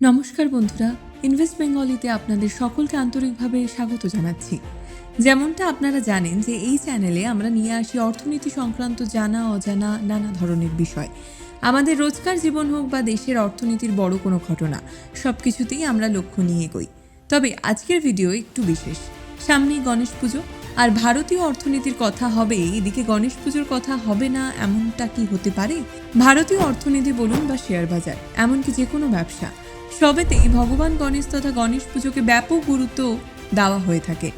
নমস্কার বন্ধুরা ইনভেস্ট বেঙ্গলিতে আপনাদের সকলকে আন্তরিকভাবে স্বাগত জানাচ্ছি। যেমনটা আপনারা জানেন যে এই চ্যানেলে আমরা নিয়ে আসি অর্থনীতি সংক্রান্ত জানা, অজানা, নানা ধরনের বিষয়। আমাদের রোজকার জীবন হোক বা দেশের অর্থনীতির বড় কোনো ঘটনা সব কিছুতেই আমরা লক্ষ্য নিয়ে এগোই। তবে আজকের ভিডিও একটু বিশেষ। সামনেই গণেশ পুজো, আর ভারতীয় অর্থনীতির কথা হবে, এদিকে গণেশ পুজোর কথা হবে না, এমনটা কি হতে পারে? ভারতীয় অর্থনীতি বলুন বা শেয়ার বাজার, এমনকি যে কোনো ব্যবসা সবেতেই ভগবান গণেশ তথা গণেশ পুজোকে ব্যাপক গুরুত্ব দেওয়া হয়ে থাকে।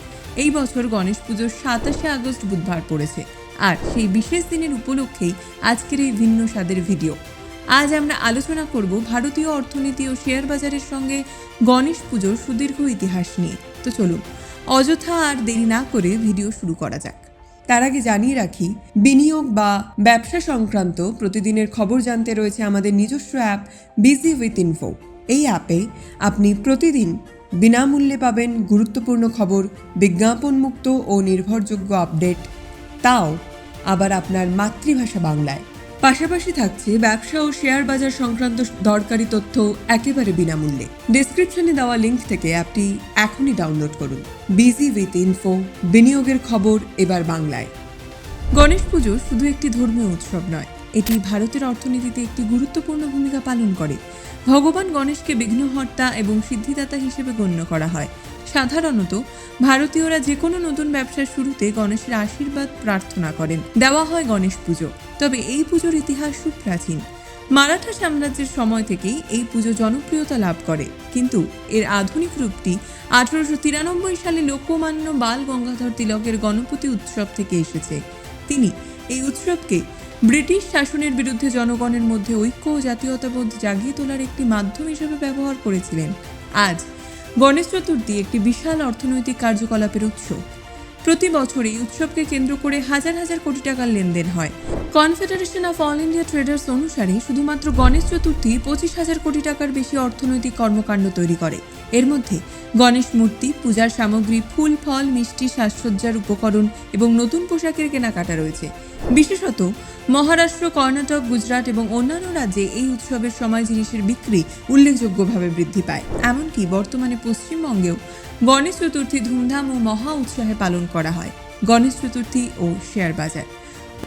এই বছর গণেশ পুজোর সাতাশে আগস্ট বুধবার পড়েছে। আর সেই বিশেষ দিনের উপলক্ষেই আজকের এই ভিন্ন স্বাদের ভিডিও। আজ আমরা আলোচনা করব ভারতীয় অর্থনীতি ও শেয়ার বাজারের সঙ্গে গণেশ পুজোর সুদীর্ঘ ইতিহাস নিয়ে। তো চলুন, অযথা আর দেরি না করে ভিডিও শুরু করা যাক। তার আগে জানিয়ে রাখি, বিনিয়োগ বা ব্যবসা সংক্রান্ত প্রতিদিনের খবর জানতে রয়েছে আমাদের নিজস্ব অ্যাপ বিজি উইথ ইনফো। এই অ্যাপে আপনি প্রতিদিন বিনামূল্যে পাবেন গুরুত্বপূর্ণ খবর, বিজ্ঞাপনমুক্ত ও নির্ভরযোগ্য আপডেট। তাও আবার আপনার মাতৃভাষা বাংলায়। পাশাপাশি থাকছে ব্যবসা ও শেয়ার বাজার সংক্রান্ত দরকারি তথ্য একেবারে বিনামূল্যে। ডেসক্রিপশনে দেওয়া লিঙ্ক থেকে অ্যাপটি এখনই ডাউনলোড করুন। বিজি উইথ ইনফো, বিনিয়োগের খবর এবার বাংলায়। গণেশ পুজো শুধু একটি ধর্মীয় উৎসব নয় এটি ভারতের অর্থনীতিতে একটি গুরুত্বপূর্ণ ভূমিকা পালন করে। ভগবান গণেশকে বিঘ্নহর্তা এবং সিদ্ধিদাতা হিসেবে গণ্য করা হয়। সাধারণত, ভারতীয়রা যে কোনো নতুন ব্যবসার শুরুতে গণেশের আশীর্বাদ প্রার্থনা করেন। দেওয়া হয় গণেশ পুজো। তবে এই পুজোর ইতিহাস সুপ্রাচীন। মারাঠা সাম্রাজ্যের সময় থেকেই এই পুজো জনপ্রিয়তা লাভ করে। কিন্তু এর আধুনিক রূপটি আঠারোশো তিরানব্বই সালে লোকমান্য বাল গঙ্গাধর তিলকের গণপতি উৎসব থেকে এসেছে। তিনি এই উৎসবকে ব্রিটিশ শাসনের বিরুদ্ধে জনগণের মধ্যে ঐক্য ও জাতীয়তাবোধ জাগিয়ে তোলার একটি মাধ্যম হিসেবে ব্যবহার করেছিলেন। আজ গণেশ চতুর্থী একটি বিশাল অর্থনৈতিক কার্যকলাপের উৎস প্রতি বছর এই উৎসবকে কেন্দ্র করে হাজার হাজার কোটি টাকার লেনদেন হয়। Confederation of All India Traders অনুসারে শুধুমাত্র গণেশ চতুর্থী পঁচিশ হাজার কোটি টাকার বেশি অর্থনৈতিক কর্মকাণ্ড তৈরি করে। এর মধ্যে গণেশ মূর্তি, পূজার সামগ্রী, ফুল, ফল, মিষ্টি, সাজসজ্জার উপকরণ এবং নতুন পোশাকের কেনাকাটা রয়েছে। বিশেষত মহারাষ্ট্র, কর্ণাটক, গুজরাট এবং অন্যান্য রাজ্যে এই উৎসবের সময় জিনিসের বিক্রি উল্লেখযোগ্যভাবে বৃদ্ধি পায়। এমনকি বর্তমানে পশ্চিমবঙ্গেও গণেশ চতুর্থী ধুমধাম ও মহা উৎসাহে পালন করা হয়, গণেশ চতুর্থী ও শেয়ার বাজার।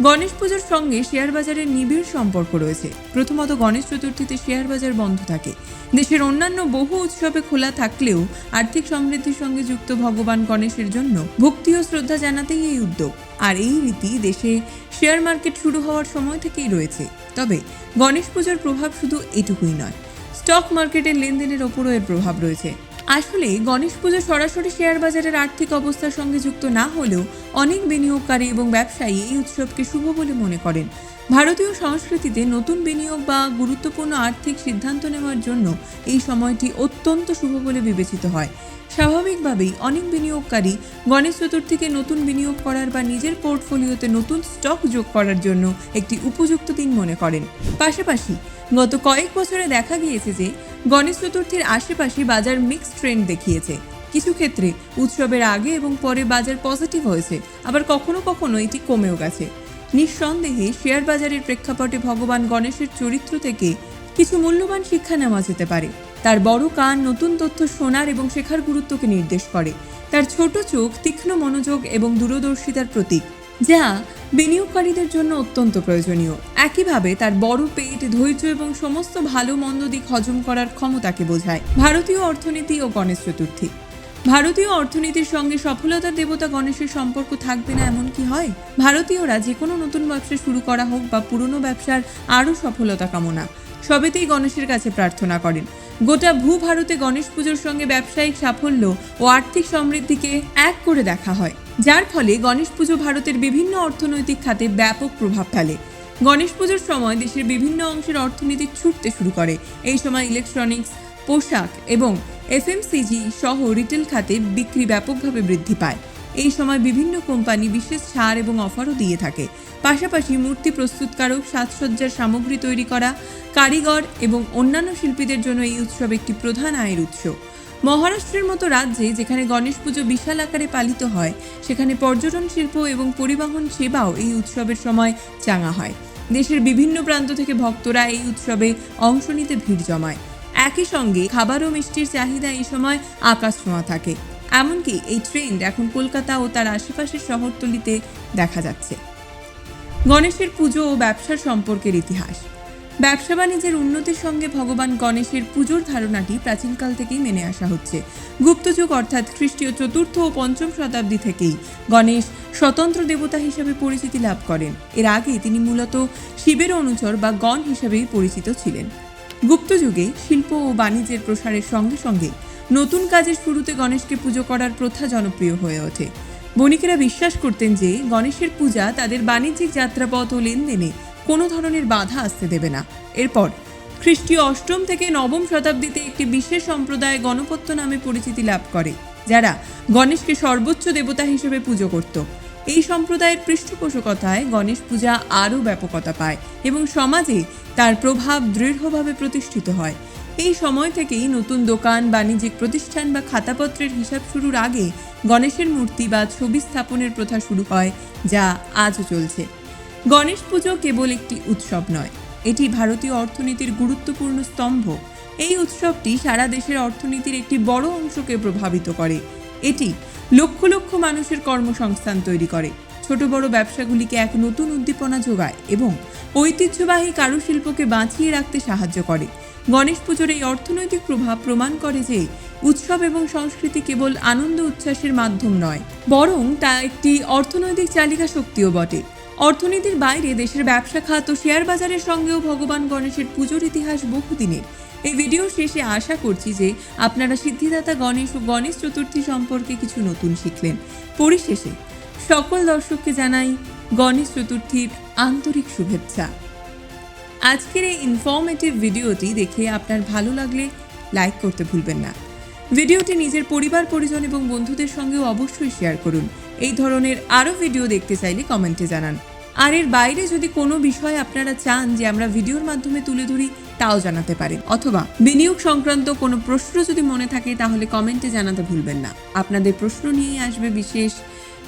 গণেশ পুজোর সঙ্গে শেয়ার বাজারের নিবিড় সম্পর্ক রয়েছে। প্রথমত গণেশ চতুর্থীতে শেয়ার বাজার বন্ধ থাকে। দেশের অন্যান্য বহু উৎসবে খোলা থাকলেও আর্থিক সমৃদ্ধির সঙ্গে যুক্ত ভগবান গণেশের জন্য ভক্তি ও শ্রদ্ধা জানাতেই এই উদ্যোগ। আর এই রীতি দেশে শেয়ার মার্কেট শুরু হওয়ার সময় থেকেই রয়েছে। তবে গণেশ পুজোর প্রভাব শুধু এটুকুই নয়, স্টক মার্কেটের লেনদেনের ওপরও এর প্রভাব রয়েছে। আসলে গণেশ পুজো সরাসরি শেয়ার বাজারের আর্থিক অবস্থার সঙ্গে যুক্ত না হলেও অনেক বিনিয়োগকারী এবং ব্যবসায়ী এই উৎসবকে শুভ বলে মনে করেন। ভারতীয় সংস্কৃতিতে নতুন বিনিয়োগ বা গুরুত্বপূর্ণ আর্থিক সিদ্ধান্ত নেওয়ার জন্য এই সময়টি অত্যন্ত শুভ বলে বিবেচিত হয়। স্বাভাবিকভাবেই অনেক বিনিয়োগকারী গণেশ চতুর্থীকে নতুন বিনিয়োগ করার বা নিজের পোর্টফোলিওতে নতুন স্টক যোগ করার জন্য একটি উপযুক্ত দিন মনে করেন। পাশাপাশি গত কয়েক বছরে দেখা গিয়েছে যে গণেশ চতুর্থীর আশেপাশে বাজার মিক্স ট্রেন্ড দেখিয়েছে। কিছু ক্ষেত্রে উৎসবের আগে এবং পরে বাজার পজিটিভ হয়েছে, আবার কখনো কখনো এটি কমেও গেছে। নিঃসন্দেহে শেয়ার বাজারের প্রেক্ষাপটে ভগবান গণেশের চরিত্র থেকে কিছু মূল্যবান শিক্ষা নেওয়া যেতে পারে। তার বড় কান নতুন তথ্য শোনার এবং শেখার গুরুত্বকে নির্দেশ করে। তার ছোট চোখ তীক্ষ্ণ মনোযোগ এবং দূরদর্শিতার প্রতীক। যা বিনিয়োগকারীদের জন্য অত্যন্ত প্রয়োজনীয়। একইভাবে তার বড় পেট, ধৈর্য এবং সমস্ত ভালো মন্দ দিক হজম করার ক্ষমতাকে বোঝায় ভারতীয় অর্থনীতি ও গণেশ চতুর্থী। ভারতীয় অর্থনীতির সঙ্গে সফলতার দেবতা গণেশের সম্পর্ক থাকবে না এমন কি হয়? ভারতীয়রা যে কোনো নতুন ব্যবসা শুরু করা হোক বা পুরনো ব্যবসার আরও সফলতা কামনা। সবেতেই গণেশের কাছে প্রার্থনা করেন। গোটা ভূ ভারতে গণেশ পুজোর সঙ্গে ব্যবসায়িক সাফল্য ও আর্থিক সমৃদ্ধিকে এক করে দেখা হয়। যার ফলে গণেশ পুজো ভারতের বিভিন্ন অর্থনৈতিক খাতে ব্যাপক প্রভাব ফেলে। গণেশ পুজোর সময় দেশের বিভিন্ন অংশের অর্থনীতি ছুটতে শুরু করে। এই সময় ইলেকট্রনিক্স, পোশাক এবং এফএমসিজি সহ রিটেল খাতে বিক্রি ব্যাপকভাবে বৃদ্ধি পায়। এই সময় বিভিন্ন কোম্পানি বিশেষ ছাড় এবং অফারও দিয়ে থাকে। পাশাপাশি মূর্তি প্রস্তুতকারক, সাজসজ্জার সামগ্রী তৈরি করা, কারিগর এবং অন্যান্য শিল্পীদের জন্য এই উৎসব একটি প্রধান আয়ের উৎস। মহারাষ্ট্রের মতো রাজ্যে যেখানে গণেশ পুজো বিশাল আকারে পালিত হয়, সেখানে পর্যটন শিল্প এবং পরিবহন সেবাও এই উৎসবের সময় চাঙা হয়। দেশের বিভিন্ন প্রান্ত থেকে ভক্তরা এই উৎসবে অংশ নিতে ভিড় জমায়। একই সঙ্গে খাবার ও মিষ্টির চাহিদা এই সময় আকাশ ছোঁয়া থাকে। এমনকি এই ট্রেন্ড এখন কলকাতা ও তার আশেপাশের শহরতলিতে দেখা যাচ্ছে। গণেশের পুজো ও ব্যবসার সম্পর্কের ইতিহাস। ব্যবসা বাণিজ্যের উন্নতির সঙ্গে ভগবান গণেশের পুজোর ধারণাটি প্রাচীনকাল থেকেই মেনে আসা হচ্ছে। গুপ্তযুগ অর্থাৎ খ্রিস্টীয় চতুর্থ ও পঞ্চম শতাব্দী থেকেই গণেশ স্বতন্ত্র দেবতা হিসেবে পরিচিতি লাভ করেন। এর আগে তিনি মূলত শিবের অনুচর বা গণ হিসেবেই পরিচিত ছিলেন। গুপ্তযুগে শিল্প ও বাণিজ্যের প্রসারের সঙ্গে সঙ্গে নতুন কাজের শুরুতে গণেশকে পুজো করার প্রথা জনপ্রিয় হয়ে ওঠে। বণিকেরা বিশ্বাস করতেন যে, গণেশের পূজা তাদের বাণিজ্যিক যাত্রাপথ ও লেনদেনে কোনো ধরনের বাধা আসতে দেবে না। এরপর, খ্রিস্টীয় অষ্টম থেকে নবম শতাব্দীতে একটি বিশেষ সম্প্রদায় গণপত্য নামে পরিচিতি লাভ করে, যারা গণেশকে সর্বোচ্চ দেবতা হিসেবে পুজো করত। এই সম্প্রদায়ের পৃষ্ঠপোষকতায় গণেশ পূজা আরও ব্যাপকতা পায় এবং সমাজে তার প্রভাব দৃঢ়ভাবে প্রতিষ্ঠিত হয়। এই সময় থেকেই নতুন দোকান, বাণিজ্যিক প্রতিষ্ঠান বা খাতাপত্রের হিসাব শুরুর আগে গণেশের মূর্তি বা ছবি স্থাপনের প্রথা শুরু হয়, যা আজও চলছে। গণেশ পুজো কেবল একটি উৎসব নয়, এটি ভারতীয় অর্থনীতির গুরুত্বপূর্ণ স্তম্ভ। এই উৎসবটি সারা দেশের অর্থনীতির একটি বড় অংশকে প্রভাবিত করে। এটি লক্ষ লক্ষ মানুষের কর্মসংস্থান তৈরি করে। ছোট বড় ব্যবসাগুলিকে এক নতুন উদ্দীপনা যোগায় এবং ঐতিহ্যবাহী কারুশিল্পকে বাঁচিয়ে রাখতে সাহায্য করে। গণেশ পুজোর এই অর্থনৈতিক প্রভাব প্রমাণ করে যে উৎসব এবং সংস্কৃতি কেবল আনন্দ উচ্ছ্বাসের মাধ্যম নয়, বরং তা একটি অর্থনৈতিক চালিকা শক্তিও বটে। অর্থনীতির বাইরে দেশের ব্যবসা খাত ও শেয়ার বাজারের সঙ্গেও ভগবান গণেশের পুজোর ইতিহাস বহুদিনের। এই ভিডিও শেষে আশা করছি যে আপনারা সিদ্ধিদাতা গণেশ ও গণেশ চতুর্থী সম্পর্কে কিছু নতুন শিখলেন। পরিশেষে সকল দর্শককে জানাই গণেশ চতুর্থীর আন্তরিক শুভেচ্ছা। আজকের এই ইনফর্মেটিভ ভিডিওটি দেখে আপনার ভালো লাগলে লাইক করতে ভুলবেন না। ভিডিওটি নিজের পরিবার, পরিজন এবং বন্ধুদের সঙ্গেও অবশ্যই শেয়ার করুন। এই ধরনের আরও ভিডিও দেখতে চাইলে কমেন্টে জানান। আর এর বাইরে যদি কোনো বিষয় আপনারা চান যে আমরা ভিডিওর মাধ্যমে তুলে ধরি, তাও জানাতে পারেন। অথবা বিনিয়োগ সংক্রান্ত কোনো প্রশ্ন যদি মনে থাকে, তাহলে কমেন্টে জানাতে ভুলবেন না। আপনাদের প্রশ্ন নিয়েই আসবে বিশেষ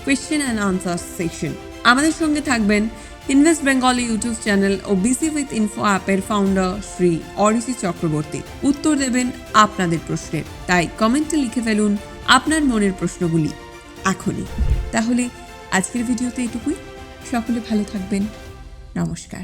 কোয়েশ্চেন অ্যান্ড আনসার সেকশন আমাদের সঙ্গে থাকবেন ইনভেস্ট বেঙ্গলি ইউটিউব চ্যানেল ও বিসি উইথ ইনফো অ্যাপের ফাউন্ডার শ্রী অরিসি চক্রবর্তী উত্তর দেবেন আপনাদের প্রশ্নের। তাই কমেন্টে লিখে ফেলুন আপনার মনের প্রশ্নগুলি। এখনই। তাহলে আজকের ভিডিওতে এটুকুই। সকলে ভালো থাকবেন। নমস্কার।